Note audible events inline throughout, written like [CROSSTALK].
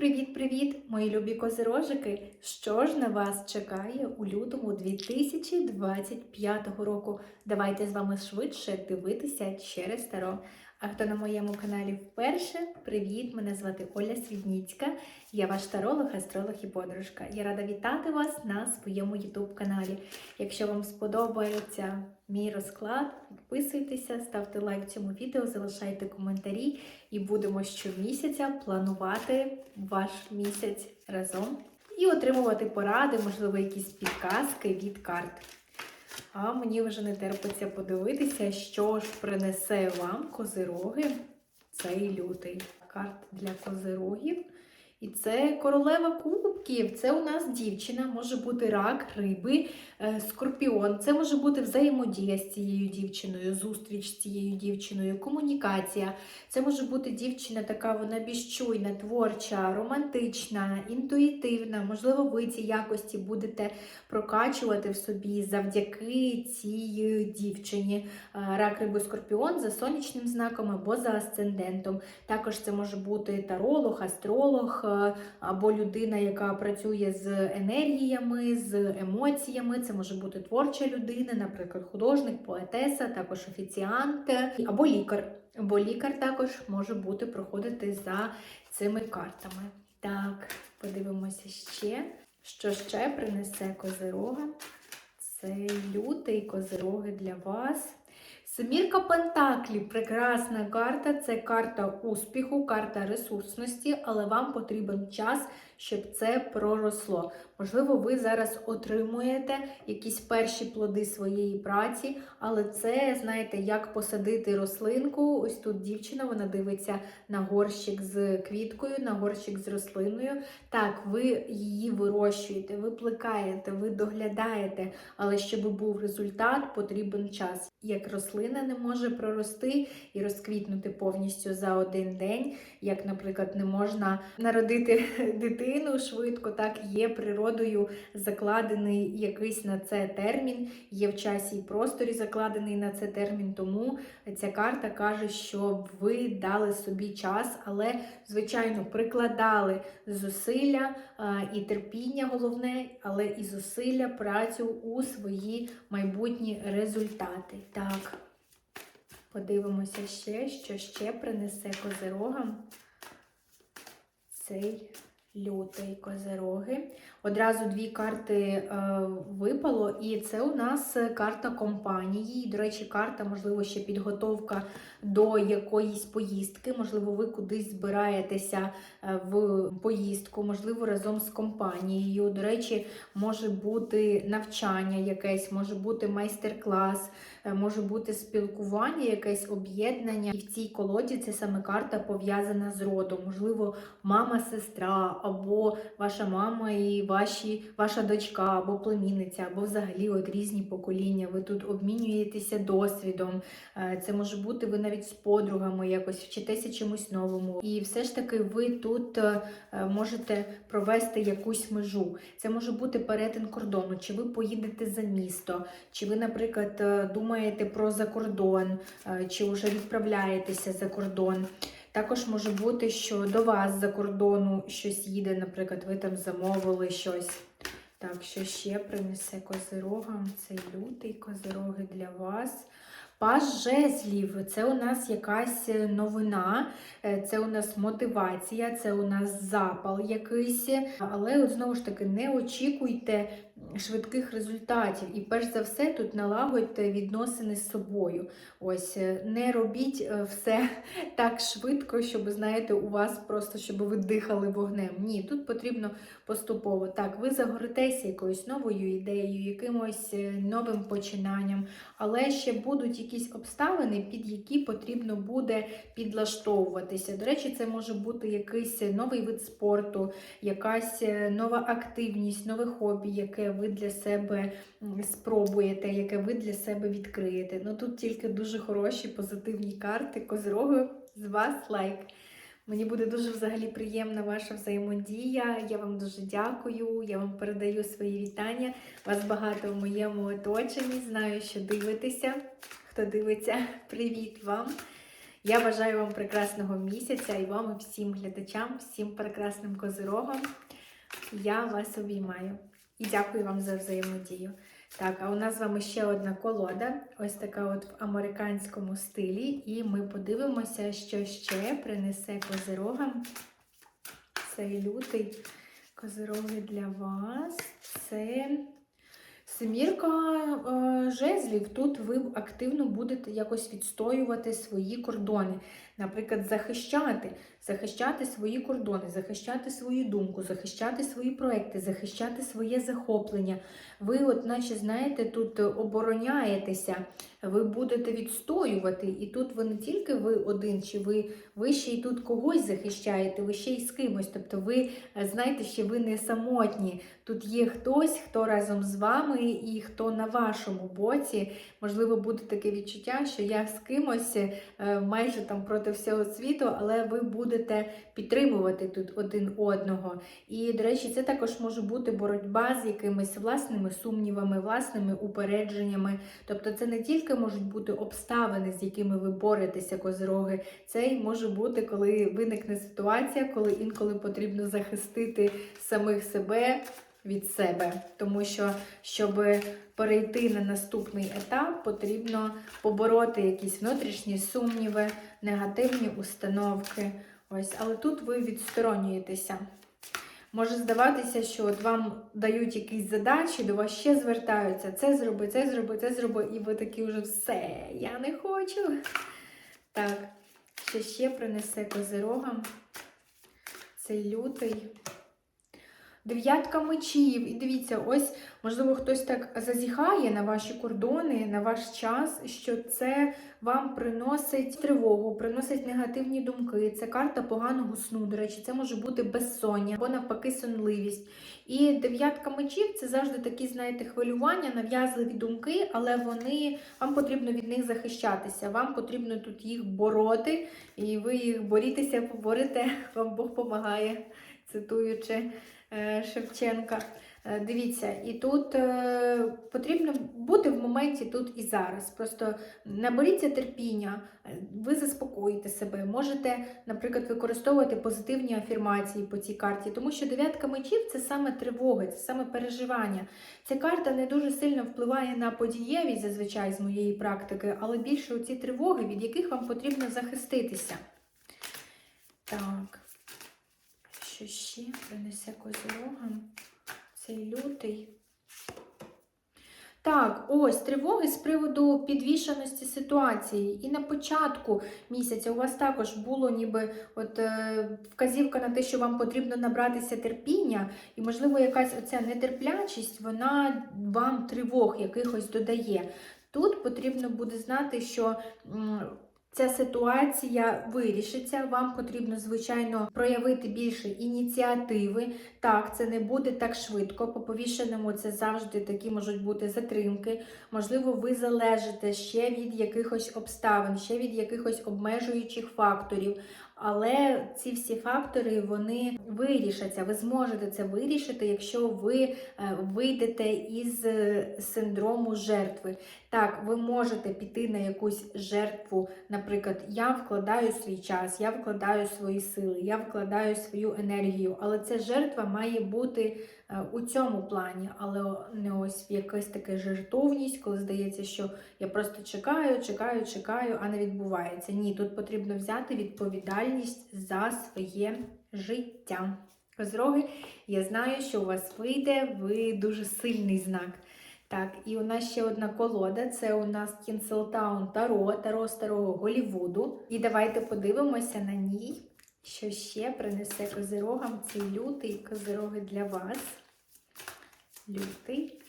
Привіт-привіт, мої любі козирожики! Що ж на вас чекає у лютому 2025 року? Давайте з вами швидше дивитися через таро. А хто на моєму каналі вперше, привіт! Мене звати Оля Свідніцька. Я ваш таролог, астролог і подружка. Я рада вітати вас на своєму YouTube каналі. Якщо вам сподобається мій розклад, підписуйтеся, ставте лайк цьому відео, залишайте коментарі і будемо щомісяця планувати ваш місяць разом і отримувати поради, можливо, якісь підказки від карт. А мені вже не терпиться подивитися, що ж принесе вам козироги цей лютий. Карт для козирогів. І це королева кубків. Це у нас дівчина, може бути рак, риби, е, скорпіон. Це може бути взаємодія з цією дівчиною, зустріч з цією дівчиною, комунікація. Це може бути дівчина така, вона більш творча, романтична, інтуїтивна. Можливо, ви ці якості будете прокачувати в собі завдяки цій дівчині. Е, Рак риби скорпіон за сонячним знаком або за асцендентом. Також це може бути таролог, астролог або людина, яка працює з енергіями, з емоціями. Це може бути творча людина, наприклад, художник, поетеса, також офіціант або лікар. Бо лікар також може бути проходити за цими картами. Так, подивимося ще, що ще принесе козирога. Цей лютий козироги для вас. Семірка Пентаклів прекрасна карта. Це карта успіху, карта ресурсності, але вам потрібен час, щоб це проросло. Можливо, ви зараз отримуєте якісь перші плоди своєї праці, але це, знаєте, як посадити рослинку. Ось тут дівчина, вона дивиться на горщик з квіткою, на горщик з рослиною. Так, ви її вирощуєте, ви плекаєте, ви доглядаєте, але щоб був результат, потрібен час. Як рослина не може прорости і розквітнути повністю за один день, як, наприклад, не можна народити [LAUGHS] дитину швидко, так є природою закладений якийсь на це термін, є в часі і просторі закладений на це термін. Тому ця карта каже, що ви дали собі час, але, звичайно, прикладали зусилля і терпіння, головне, але і зусилля, працю у свої майбутні результати. Так, подивимося ще, що ще принесе козирогам цей лютий козироги. Одразу дві карти е, випало, і це у нас карта компанії. До речі, карта, можливо, ще підготовка до якоїсь поїздки. Можливо, ви кудись збираєтеся е, в поїздку, можливо, разом з компанією. До речі, може бути навчання якесь, може бути майстер-клас, е, може бути спілкування, якесь об'єднання. І в цій колоді це саме карта пов'язана з родом. Можливо, мама, сестра, або ваша мама і ваші, ваша дочка, або племінниця, або взагалі от різні покоління. Ви тут обмінюєтеся досвідом. Е, Це може бути ви навіть з подругами якось вчитеся чомусь новому. І все ж таки ви тут е, можете провести якусь межу. Це може бути перетин кордону, чи ви поїдете за місто, чи ви, наприклад, е, думаєте про закордон, е, чи вже відправляєтеся за кордон. Також може бути, що до вас за кордону щось їде, наприклад, ви там замовили щось. Так, що ще принесе козирогам цей лютий козироги для вас. Паж жезлів це у нас якась новина, е, це у нас мотивація, це у нас запал якийсь. Але от знову ж таки не очікуйте швидких результатів. І перш за все тут налагодьте відносини з собою. Ось е, не робіть е, все [LAUGHS] так швидко, щоб, знаєте, у вас просто щоб ви дихали вогнем. Ні, тут потрібно поступово. Так, ви загоритеся якоюсь новою ідеєю, якимось новим починанням, але ще будуть якісь обставини, під які потрібно буде підлаштовуватися. До речі, це може бути якийсь новий вид спорту, якась нова активність, нове хобі, яке ви для себе спробуєте, яке ви для себе відкриєте. Ну тут тільки дуже хороші позитивні карти. Козирогу з вас лайк. Мені буде дуже взагалі приємна ваша взаємодія. Я вам дуже дякую. Я вам передаю свої вітання. Вас багато в моєму оточенні. Знаю, що дивитеся. Хто дивиться, [LAUGHS] привіт вам! Я бажаю вам прекрасного місяця і вам, і всім глядачам, всім прекрасним козирогам. Я вас обіймаю і дякую вам за взаємодію. Так, а у нас з вами ще одна колода, ось така от в американському стилі. І ми подивимося, що ще принесе козирогам цей лютий козироги для вас. Це семірка е, жезлів. Тут ви активно будете якось відстоювати свої кордони. Наприклад, захищати, захищати свої кордони, захищати свою думку, захищати свої проекти, захищати своє захоплення. Ви, от, наче, знаєте, тут обороняєтеся, ви будете відстоювати. І тут ви не тільки ви один, чи ви, ви ще й тут когось захищаєте, ви ще й з кимось. Тобто ви е, знаєте, що ви не самотні. Тут є хтось, хто разом з вами і хто на вашому боці. Можливо, буде таке відчуття, що я з кимось е, майже там проти всього світу, але ви будете підтримувати тут один одного. І, до речі, це також може бути боротьба з якимись власними сумнівами, власними упередженнями. Тобто, це не тільки можуть бути обставини, з якими ви боретеся, козироги. Це й може бути, коли виникне ситуація, коли інколи потрібно захистити самих себе від себе. Тому що, щоб перейти на наступний етап, потрібно побороти якісь внутрішні сумніви, негативні установки. Ось, але тут ви відсторонюєтеся. Може здаватися, що от вам дають якісь задачі, до вас ще звертаються. Це зроби, це зроби, це зроби, і ви такі вже все, я не хочу. Так, що ще принесе козирогам цей лютий. Дев'ятка мечів. І дивіться, ось, можливо, хтось так зазіхає на ваші кордони, на ваш час, що це вам приносить тривогу, приносить негативні думки. Це карта поганого сну. До речі, це може бути безсоння або навпаки сонливість. І дев'ятка мечів це завжди такі, знаєте, хвилювання, нав'язливі думки, але вони вам потрібно від них захищатися. Вам потрібно тут їх бороти, і ви їх борітеся, поборете, [LAUGHS] вам Бог помагає, цитуючи. Е, Шевченка. Е, Дивіться, і тут е, потрібно бути в моменті тут і зараз. Просто наберіться терпіння, ви заспокоїте себе. Можете, наприклад, використовувати позитивні афірмації по цій карті, тому що дев'ятка мечів це саме тривоги, це саме переживання. Ця карта не дуже сильно впливає на подієвість зазвичай з моєї практики, але більше оці тривоги, від яких вам потрібно захиститися. Так. Ще принесе козирогам цей лютий? Так, ось тривоги з приводу підвішеності ситуації. І на початку місяця у вас також було ніби от е, вказівка на те, що вам потрібно набратися терпіння, і, можливо, якась оця нетерплячість, вона вам тривог якихось додає. Тут потрібно буде знати, що. М Ця ситуація вирішиться. Вам потрібно, звичайно, проявити більше ініціативи. Так, це не буде так швидко. По повішеному це завжди такі можуть бути затримки. Можливо, ви залежите ще від якихось обставин, ще від якихось обмежуючих факторів. Але ці всі фактори вони вирішаться. Ви зможете це вирішити, якщо ви е, вийдете із е, синдрому жертви. Так, ви можете піти на якусь жертву. Наприклад, я вкладаю свій час, я вкладаю свої сили, я вкладаю свою енергію, але ця жертва має бути е, у цьому плані, але не ось якась така жертовність, коли здається, що я просто чекаю, чекаю, чекаю, а не відбувається. Ні, тут потрібно взяти відповідальність за своє життя. Козроги, я знаю, що у вас вийде, ви дуже сильний знак. Так, і у нас ще одна колода. Це у нас Тінселтаун Таро, Таро Старого Голівуду. І давайте подивимося на ній, що ще принесе козирогам цей лютий козироги для вас. Лютий.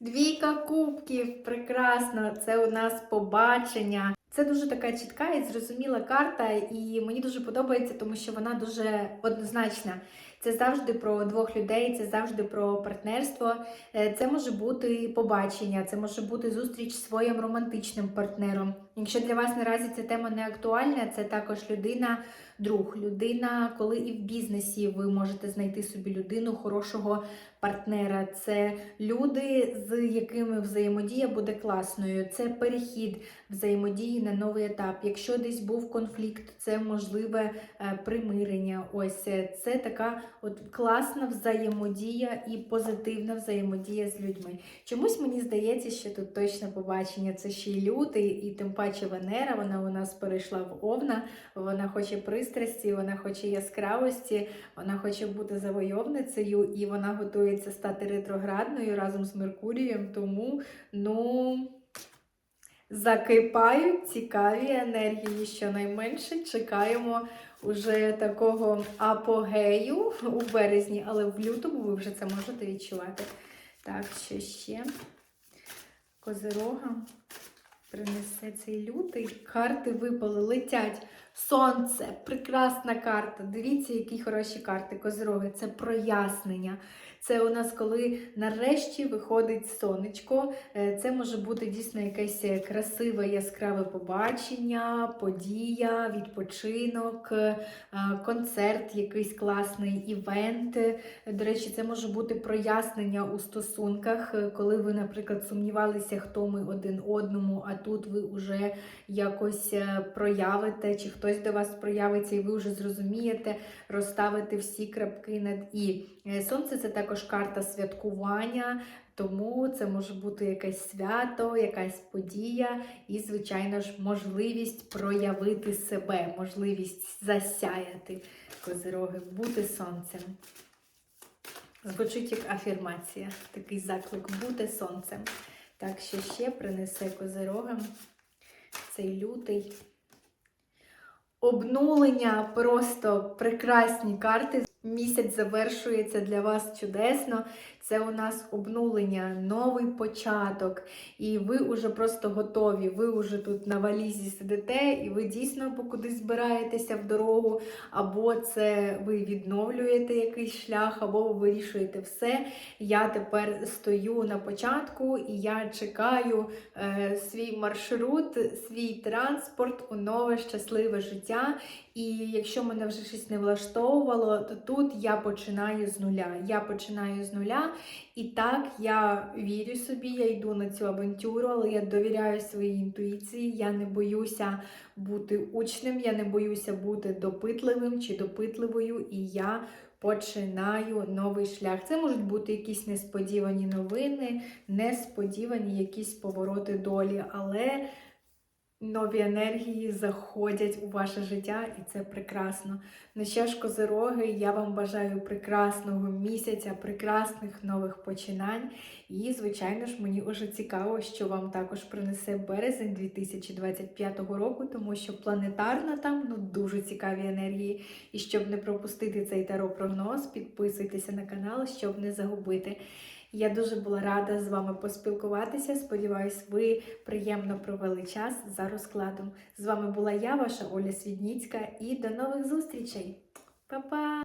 Двійка кубків, прекрасно! Це у нас побачення. Це дуже така чітка і зрозуміла карта, і мені дуже подобається, тому що вона дуже однозначна. Це завжди про двох людей, це завжди про партнерство. Е, Це може бути побачення, це може бути зустріч з своїм романтичним партнером. Якщо для вас наразі ця тема не актуальна, це також людина, друг, людина, коли і в бізнесі ви можете знайти собі людину хорошого партнера. Це люди, з якими взаємодія буде класною. Це перехід взаємодії на новий етап. Якщо десь був конфлікт, це можливе е, примирення. Ось е, це така от класна взаємодія і позитивна взаємодія з людьми. Чомусь мені здається, що тут точно побачення. Це ще й лютий, і тим паче Венера. Вона у нас перейшла в Овна. Вона хоче пристрасті, вона хоче яскравості, вона хоче бути завойовницею, і вона готується стати ретроградною разом з Меркурієм. Тому, ну. Закипають цікаві енергії, щонайменше чекаємо уже такого апогею у березні, але в лютому ви вже це можете відчувати. Так, що ще? Козирога принесе цей лютий. Карти випали, летять. Сонце, прекрасна карта. Дивіться, які хороші карти козироги. Це прояснення. Це у нас, коли нарешті виходить сонечко. Е, Це може бути дійсно якесь красиве, яскраве побачення, подія, відпочинок, е, концерт, якийсь класний івент. Е, До речі, це може бути прояснення у стосунках, е, коли ви, наприклад, сумнівалися, хто ми один одному, а тут ви вже якось е, проявите, чи хтось до вас проявиться, і ви вже зрозумієте, розставити всі крапки над і. Е, Сонце це також карта святкування, тому це може бути якесь свято, якась подія, і, звичайно ж, можливість проявити себе, можливість засяяти козироги, бути сонцем. Звучить як афірмація, такий заклик бути сонцем. Так, що ще принесе козирогам цей лютий. Обнулення просто прекрасні карти. Місяць завершується для вас чудесно. Це у нас обнулення, новий початок. І ви вже просто готові. Ви вже тут на валізі сидите, і ви дійсно кудись збираєтеся в дорогу, або це ви відновлюєте якийсь шлях, або ви вирішуєте все. Я тепер стою на початку і я чекаю е, свій маршрут, свій транспорт у нове щасливе життя. І якщо мене вже щось не влаштовувало, то тут я починаю з нуля. Я починаю з нуля, і так я вірю собі, я йду на цю авантюру, але я довіряю своїй інтуїції. Я не боюся бути учнем, я не боюся бути допитливим чи допитливою, і я починаю новий шлях. Це можуть бути якісь несподівані новини, несподівані якісь повороти долі, але. Нові енергії заходять у ваше життя, і це прекрасно. Ну що ж, козироги, я вам бажаю прекрасного місяця, прекрасних нових починань. І, звичайно ж, мені уже цікаво, що вам також принесе березень 2025 року, тому що планетарно там ну, дуже цікаві енергії. І щоб не пропустити цей таро-прогноз, підписуйтеся на канал, щоб не загубити. Я дуже була рада з вами поспілкуватися. Сподіваюсь, ви приємно провели час за розкладом. З вами була я, ваша Оля Свідніцька, і до нових зустрічей. Па-па!